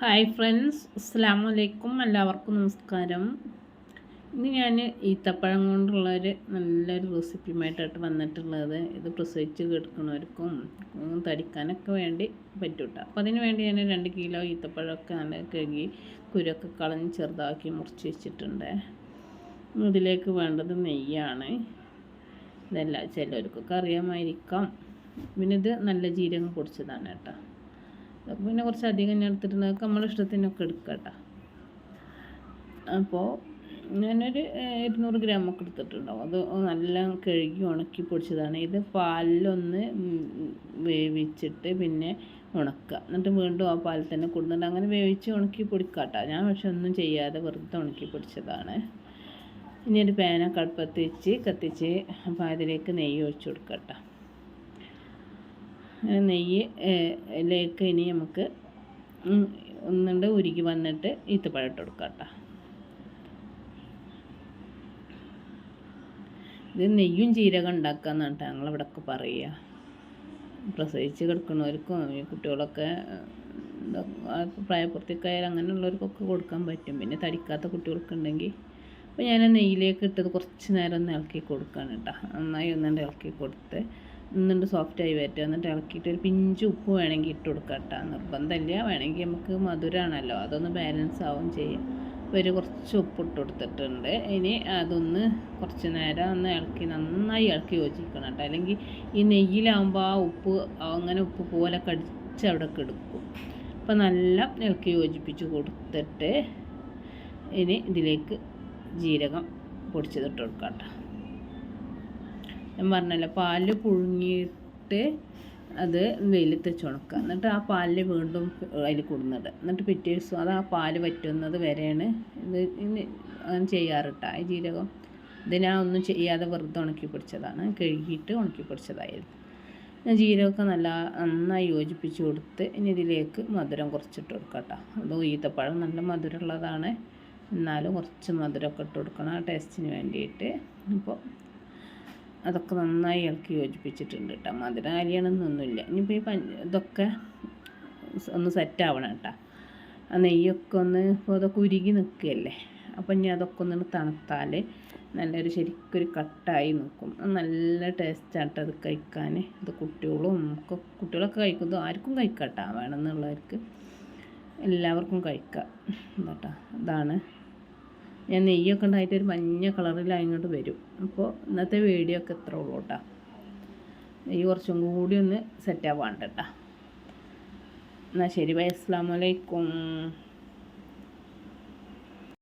Hi friends അസ്സാം വലൈക്കും എല്ലാവർക്കും നമസ്കാരം. ഇന്ന് ഞാൻ ഈത്തപ്പഴം കൊണ്ടുള്ളൊരു നല്ലൊരു റെസിപ്പിയുമായിട്ടായിട്ട് വന്നിട്ടുള്ളത്. ഇത് പ്രസവിച്ച് കിടക്കുന്നവർക്കും തടിക്കാനൊക്കെ വേണ്ടി പറ്റൂട്ട. അപ്പോൾ അതിന് വേണ്ടി ഞാൻ രണ്ട് കിലോ ഈത്തപ്പഴമൊക്കെ നല്ല കഴുകി കുരൊക്കെ കളഞ്ഞ് ചെറുതാക്കി മുറിച്ച് വെച്ചിട്ടുണ്ട്. ഇതിലേക്ക് വേണ്ടത് നെയ്യാണ്. ഇതെല്ലാം ചിലവർക്കൊക്കെ അറിയാമായിരിക്കാം. പിന്നെ ഇത് നല്ല ജീരകം പൊടിച്ചതാണ് കേട്ടോ. പിന്നെ കുറച്ച് അധികം ഞാൻ എടുത്തിട്ടുണ്ട് നമ്മളെ ഇഷ്ടത്തിനൊക്കെ എടുക്കാം കേട്ടോ അപ്പോൾ ഞാനൊരു ഇരുന്നൂറ് ഗ്രാമൊക്കെ എടുത്തിട്ടുണ്ടാവും. അത് നല്ല കഴുകി ഉണക്കി പൊടിച്ചതാണ്. ഇത് പാലിലൊന്ന് വേവിച്ചിട്ട് പിന്നെ ഉണക്കുക. എന്നിട്ട് വീണ്ടും ആ പാലിൽ തന്നെ കൊടുത്തിട്ട് അങ്ങനെ വേവിച്ച് ഉണക്കി പൊടിക്കാട്ടോ. ഞാൻ പക്ഷെ ഒന്നും ചെയ്യാതെ വെറുതെ ഉണക്കി പൊടിച്ചതാണ്. ഇനി ഒരു പാനൊക്കെ അടുപ്പത്ത് വെച്ച് കത്തിച്ച് അപ്പോൾ അതിലേക്ക് നെയ്യ് ഒഴിച്ച് കൊടുക്കട്ടോ. നെയ്യിലേക്ക് ഇനി നമുക്ക് ഒന്നുണ്ട് ഉരുകി വന്നിട്ട് ഈത്തപ്പഴം ഇട്ട് കൊടുക്കാം കേട്ടോ. ഇത് നെയ്യും ജീരകം ഉണ്ടാക്കാന്നാണ് കേട്ടോ ഞങ്ങളിവിടെയൊക്കെ പറയുക. പ്രസവിച്ച് കിടക്കുന്നവർക്കും ഈ കുട്ടികളൊക്കെ പ്രായപൂർത്തിക്കായാലും അങ്ങനെയുള്ളവർക്കൊക്കെ കൊടുക്കാൻ പറ്റും. പിന്നെ തടിക്കാത്ത കുട്ടികൾക്കുണ്ടെങ്കിൽ അപ്പോൾ ഞാൻ നെയ്യിലേക്ക് ഇട്ടത് കുറച്ച് നേരം ഒന്ന് ഇളക്കി കൊടുക്കുകയാണ് കേട്ടോ. നന്നായി ഒന്നുകൊണ്ട് ഇളക്കി കൊടുത്ത് എന്നിട്ട് സോഫ്റ്റായി വരട്ടെ. എന്നിട്ട് ഇളക്കിയിട്ട് ഒരു പിഞ്ച് ഉപ്പ് വേണമെങ്കിൽ ഇട്ട് കൊടുക്കാം കേട്ടോ നിർബന്ധമില്ല. വേണമെങ്കിൽ നമുക്ക് മധുരമാണല്ലോ അതൊന്ന് ബാലൻസ് ആവും ചെയ്യും. അപ്പോൾ ഒരു കുറച്ച് ഉപ്പ് ഇട്ട് കൊടുത്തിട്ടുണ്ട്. ഇനി അതൊന്ന് കുറച്ച് നേരം ഒന്ന് ഇളക്കി നന്നായി ഇളക്കി യോജിക്കണം കേട്ടോ അല്ലെങ്കിൽ ഈ നെയ്യിലാവുമ്പോൾ ആ ഉപ്പ് അങ്ങനെ ഉപ്പ് പോലെ കടിച്ച് അവിടെ കിടക്കും അപ്പോൾ നല്ല ഇളക്കി യോജിപ്പിച്ച് കൊടുത്തിട്ട് ഇനി ഇതിലേക്ക് ജീരകം പൊടിച്ചതിട്ട് കൊടുക്കാം കേട്ടോ ഞാൻ പറഞ്ഞല്ലോ പാൽ പുഴുങ്ങിയിട്ട് അത് വെയിലത്ത് ചുണക്കുക എന്നിട്ട് ആ പാലിൽ വീണ്ടും അതിൽ കൊടുന്നിടുക എന്നിട്ട് പിറ്റേ ദിവസം അത് ആ പാൽ വറ്റുന്നത് വരെയാണ് ഇത് അങ്ങനെ ചെയ്യാറിട്ട. ഈ ജീരകം ഇത് ഞാൻ ഒന്നും ചെയ്യാതെ വെറുതെ ഉണക്കി പിടിച്ചതാണ്. കഴുകിയിട്ട് ഉണക്കി പിടിച്ചതായിരുന്നു. ജീരകമൊക്കെ നല്ല നന്നായി യോജിപ്പിച്ച് കൊടുത്ത് ഇനി ഇതിലേക്ക് മധുരം കുറച്ചിട്ട് കൊടുക്കാം കേട്ടോ. അത് ഈത്തപ്പഴം നല്ല മധുരമുള്ളതാണ്. എന്നാലും കുറച്ച് മധുരമൊക്കെ ഇട്ട് കൊടുക്കണം ആ ടേസ്റ്റിന് വേണ്ടിയിട്ട്. അപ്പോൾ അതൊക്കെ നന്നായി ഇളക്കി യോജിപ്പിച്ചിട്ടുണ്ട് കേട്ടോ മധുരം അരിയണമെന്നൊന്നുമില്ല ഇനിയിപ്പോൾ ഈ പഞ്ച ഇതൊക്കെ ഒന്ന് സെറ്റാവണം കേട്ടോ ആ നെയ്യൊക്കെ ഒന്ന് ഇപ്പോൾ അതൊക്കെ ഉരുകി നിൽക്കുകയല്ലേ? അപ്പം ഇനി അതൊക്കെ ഒന്ന് തണുത്താൽ നല്ലൊരു ശരിക്കൊരു കട്ടായി നിൽക്കും. നല്ല ടേസ്റ്റായിട്ട് അത് കഴിക്കാൻ ഇത് കുട്ടികളും ഒക്കെ കുട്ടികളൊക്കെ കഴിക്കുന്നത് ആർക്കും കഴിക്കാം കേട്ടോ വേണമെന്നുള്ളവർക്ക് എല്ലാവർക്കും കഴിക്കാം. കേട്ടോ ഇതാണ് ഞാൻ നെയ്യൊക്കെ ഉണ്ടായിട്ട് ഒരു മഞ്ഞ കളറിൽ അങ്ങോട്ട് വരും. അപ്പോൾ ഇന്നത്തെ വീഡിയോ ഒക്കെ ഇത്ര ഉള്ളൂ കേട്ടോ. നെയ്യ് കുറച്ചും കൂടി ഒന്ന് സെറ്റ് ആവാണ്ട് കേട്ടോ. എന്നാൽ ശരി ബൈ. അസ്സാം വലൈക്കും